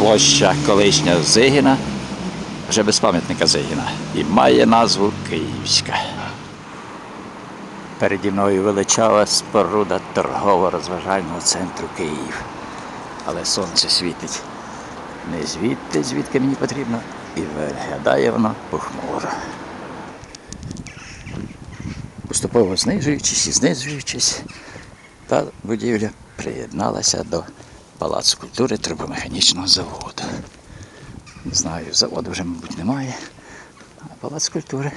площа колишня Зигіна, вже без пам'ятника Зигіна, і має назву Київська. Переді мною величава споруда торгово-розважального центру Київ. Але сонце світить не звідти, звідки мені потрібно, і виглядає воно похмуро. Поступово знижуючись і знижуючись, та будівля приєдналася до Палацу культури трубомеханічного заводу. Не знаю, заводу вже, мабуть, немає, а палац культури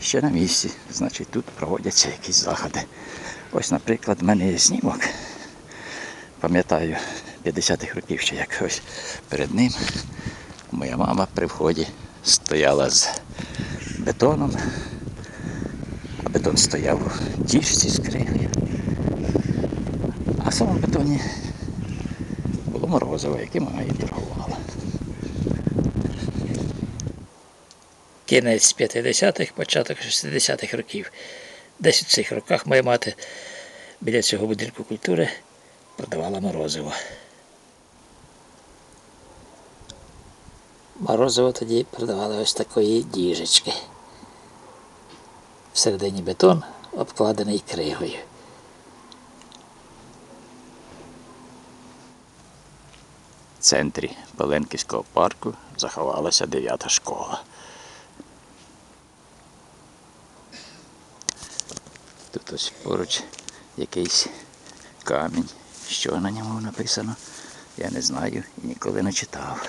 ще на місці. Значить, тут проводяться якісь заходи. Ось, наприклад, в мене є знімок. Пам'ятаю, 50-х років ще як ось перед ним моя мама при вході стояла з бетоном, а бетон стояв у діжці з криглів. А в самому бетоні було морозиво, яким вона і торгувала. Кінець 50-х, початок 60-х років. Десь у цих роках моя мати біля цього будинку культури продавала морозиво. Морозиво тоді продавали ось такої діжечки. Всередині бетон обкладений кригою. Центрі Пеленківського парку заховалася дев'ята школа. Тут ось поруч якийсь камінь. Що на ньому написано, я не знаю і ніколи не читав.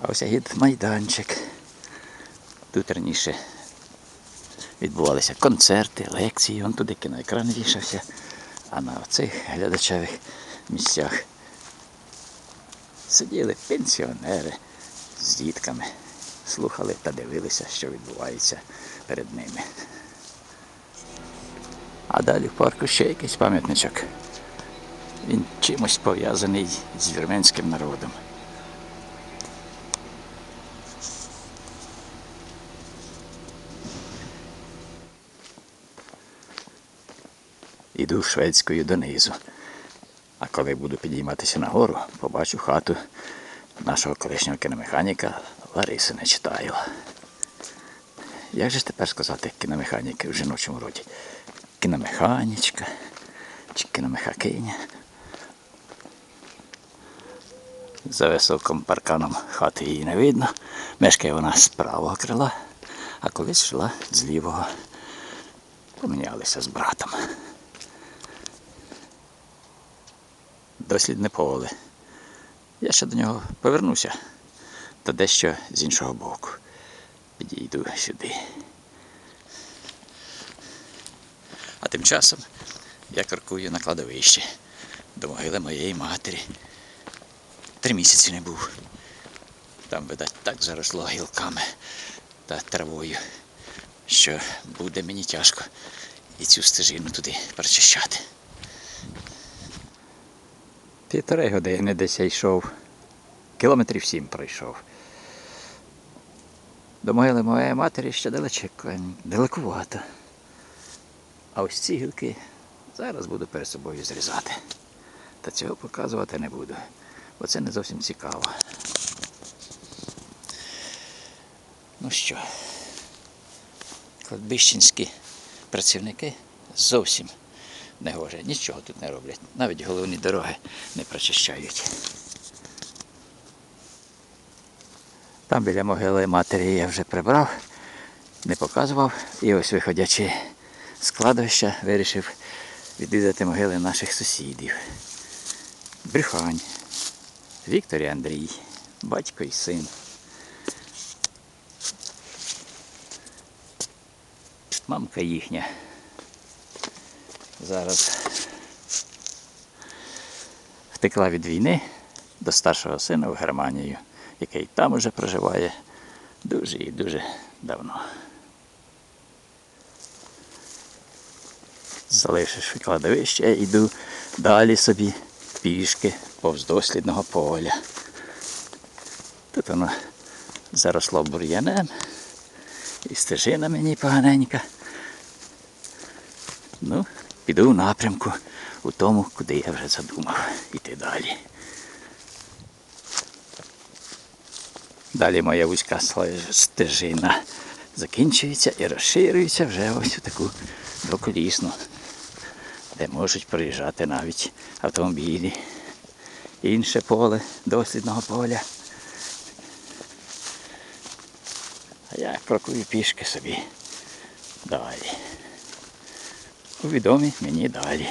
А ось гід майданчик. Тут раніше відбувалися концерти, лекції, вон туди кіноекран вішався, а на цих глядачевих місцях сиділи пенсіонери з дітками, слухали та дивилися, що відбувається перед ними. А далі в парку ще якийсь пам'ятничок. Він чимось пов'язаний з вірменським народом. Іду шведською донизу. А коли буду підійматися нагору, побачу хату нашого колишнього кіномеханіка Лариси Нечитайло. Як же ж тепер сказати кіномеханіки в жіночому роді? Кіномеханічка чи кіномехакиня? За високим парканом хати її не видно. Мешкає вона з правого крила, а колись жила з лівого. Помінялися з братом. Дослідне поле. Я ще до нього повернуся, та дещо з іншого боку. Підійду сюди. А тим часом я крокую на кладовище до могили моєї матері. Три місяці не був. Там, видать, так заросло гілками та травою, що буде мені тяжко і цю стежину туди прочищати. Півтори години десь я йшов. Кілометрів сім пройшов. До могили моєї матері ще далеченько, далекувато. А ось ці гілки зараз буду перед собою зрізати. Та цього показувати не буду, бо це не зовсім цікаво. Ну що, кладбищенські працівники зовсім не гоже. Нічого тут не роблять. Навіть головні дороги не прочищають. Там біля могили матері я вже прибрав, не показував. І ось виходячи з кладовища, вирішив відвідати могили наших сусідів. Брюхань, Віктор і Андрій, батько і син. Мамка їхня зараз втекла від війни до старшого сина в Германію, який там уже проживає дуже і дуже давно. Залишивши кладовище, я йду далі собі пішки повз дослідного поля. Тут воно заросло бур'янем, і стежина мені поганенька. Ну, піду в напрямку у тому, куди я вже задумав іти далі. Далі моя вузька стежина закінчується і розширюється вже ось у таку двоколісну, де можуть проїжджати навіть автомобілі. Інше поле дослідного поля. А я крокую пішки собі далі. Відомі мені далі.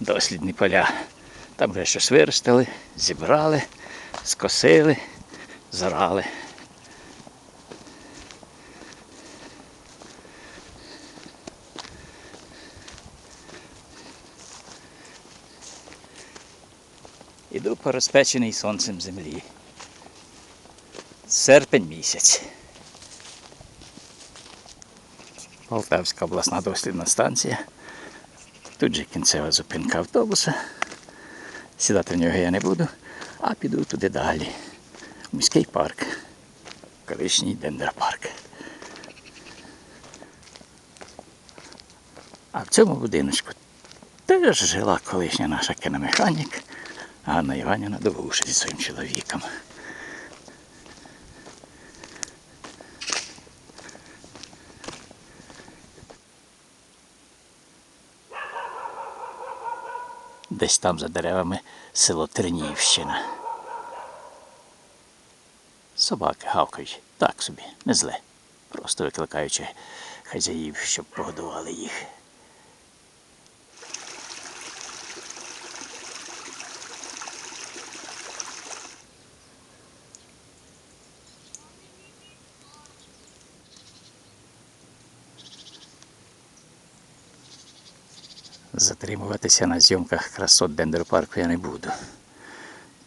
дослідні поля. Там вже щось виростили, зібрали, скосили, зарали. Іду по розпеченій сонцем землі. Серпень місяць. Полтавська обласна дослідна станція. Тут же кінцева зупинка автобуса. Сідати в нього я не буду, а піду туди далі. Міський парк. Колишній дендропарк. А в цьому будиночку теж жила колишня наша кіномеханік Ганна Іванівна Довгуша зі своїм чоловіком. Десь там за деревами село Тернівщина. Собаки гавкають так собі, не зле. Просто викликаючи хазяїв, щоб погодували їх. Затримуватися на зйомках красот дендропарку я не буду.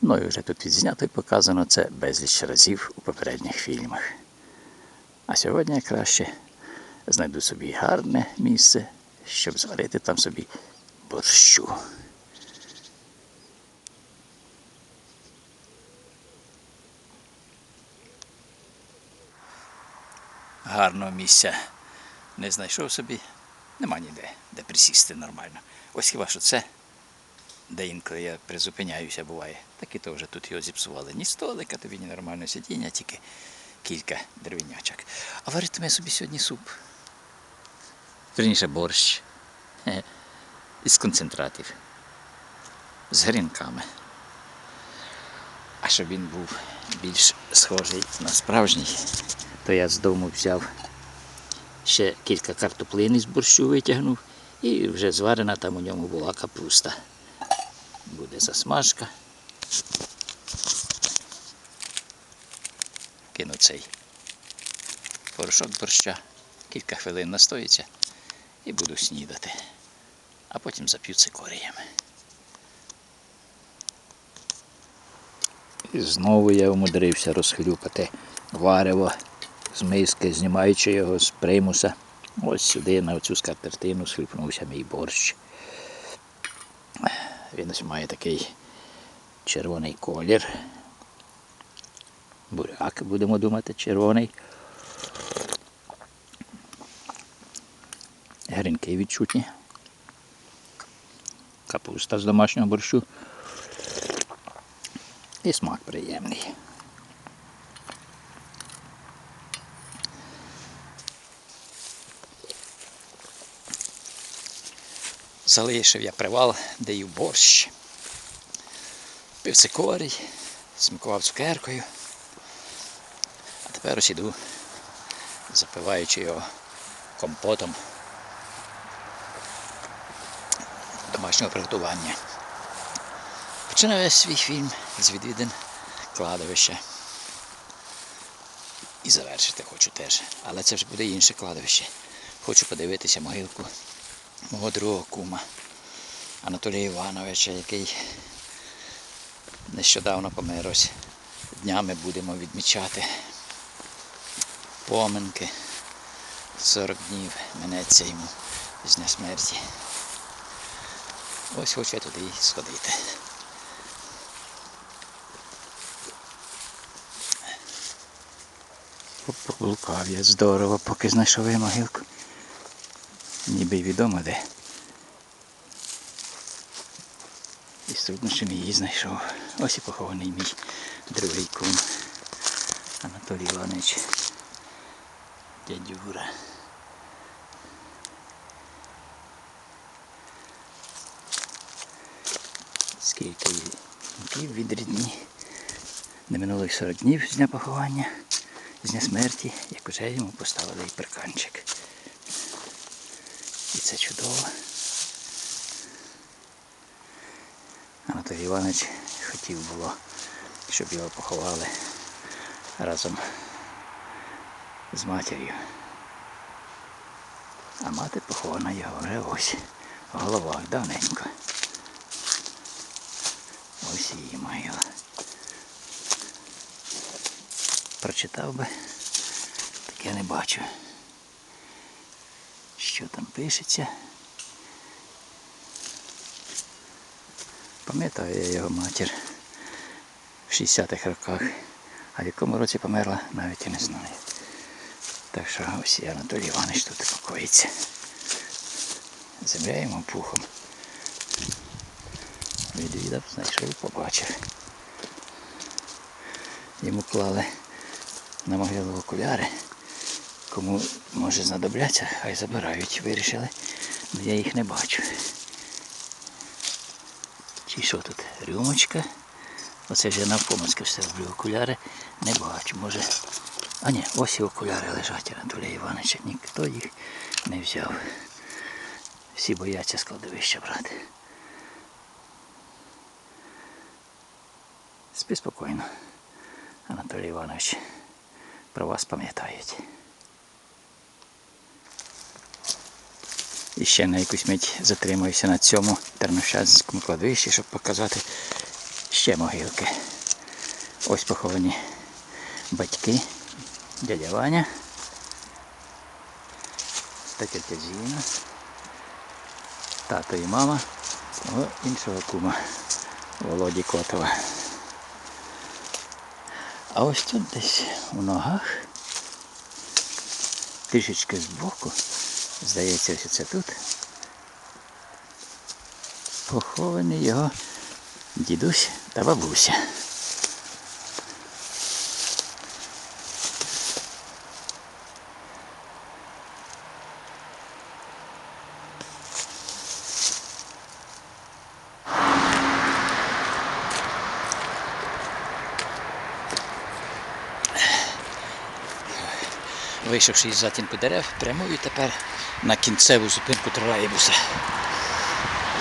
Мною вже тут відзнято і показано це безліч разів у попередніх фільмах. А сьогодні я краще знайду собі гарне місце, щоб зварити там собі борщу. Гарного місця не знайшов собі, нема ніде, де присісти нормально. Ось хіба що це, де інколи я призупиняюся, буває. Так і то вже тут його зіпсували. Ні столика, тобі ні нормального сидіння, тільки кілька дерев'янячок. А варитиме собі сьогодні суп. Верніше борщ. Із концентратів. З грінками. А щоб він був більш схожий на справжній, то я з дому взяв ще кілька картоплин із борщу витягнув і вже зварена там у ньому була капуста. Буде засмажка. Кину цей порошок борща, кілька хвилин настоїться і буду снідати. А потім зап'ю цикоріями. І знову я умудрився розхлюпати варево з миски, знімаючи його з примуса. Ось сюди, на цю скатертину, схлюпнувся мій борщ. Він ось має такий червоний колір. Буряк, будемо думати, червоний. Гринки відчутні. Капуста з домашнього борщу. І смак приємний. Залишив я привал, де їв борщ. Пив цикорій, смакував цукеркою. А тепер ось іду, запиваючи його компотом домашнього приготування. Починаю свій фільм з відвідин кладовища. І завершити хочу теж. Але це вже буде інше кладовище. Хочу подивитися могилку мого другого кума Анатолія Івановича, який нещодавно помер ось. Днями будемо відмічати поминки 40 днів минеться йому дня смерті. Ось хочу я туди сходити. Поблукав я здорово, поки знайшов я могилку. Ніби й відомо де. І з труднощами її знайшов. Ось і похований мій другий кум Анатолій Іванович дядюра. Скільки днів від. Не минуло 40 днів з дня поховання, з дня смерті, як уже йому поставили і парканчик. І це чудово. Анатолій Іванович хотів було, щоб його поховали разом з матір'ю. А мати похована його вже ось в головах давненько. Ось її могила. Прочитав би, так я не бачу. Що там пишеться. Пам'ятаю я його матір в 60-х роках, а в якому році померла, навіть і не знаю. Так що ось і Анатолій Іванович тут покоїться. Земля йому пухом. Відвідав, знайшов, побачив. Йому клали на могилу окуляри. Кому може знадобляться, хай забирають. Вирішили, але я їх не бачу. Чи що тут? Рюмочка. Оце ж я навпомацьки все роблю окуляри. Не бачу, може. А ні, ось і окуляри лежать Анатолія Івановича. Ніхто їх не взяв. Всі бояться складовища брати. Спи спокійно, Анатолій Іванович. Про вас пам'ятають. І ще на якусь мить затримуюся на цьому тернощанському кладовищі, щоб показати ще могилки. Ось поховані батьки, дядя Ваня та тетя Зіна, тато і мама мого іншого кума Володі Котова. А ось тут десь у ногах, трішечки збоку, здається, ось це тут, похований його дідусь та бабуся. Вийшовши із затінку дерев, прямую тепер на кінцеву зупинку тролейбуса.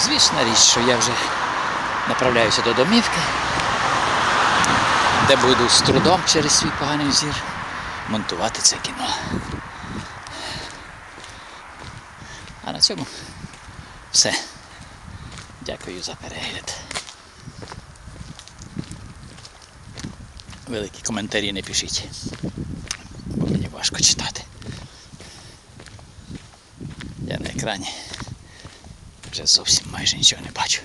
Звісна річ, що я вже направляюся до домівки, де буду з трудом через свій поганий зір монтувати це кіно. А на цьому все. Дякую за перегляд. Великі коментарі не пишіть важко читати. Я на екрані вже зовсім майже нічого не бачу.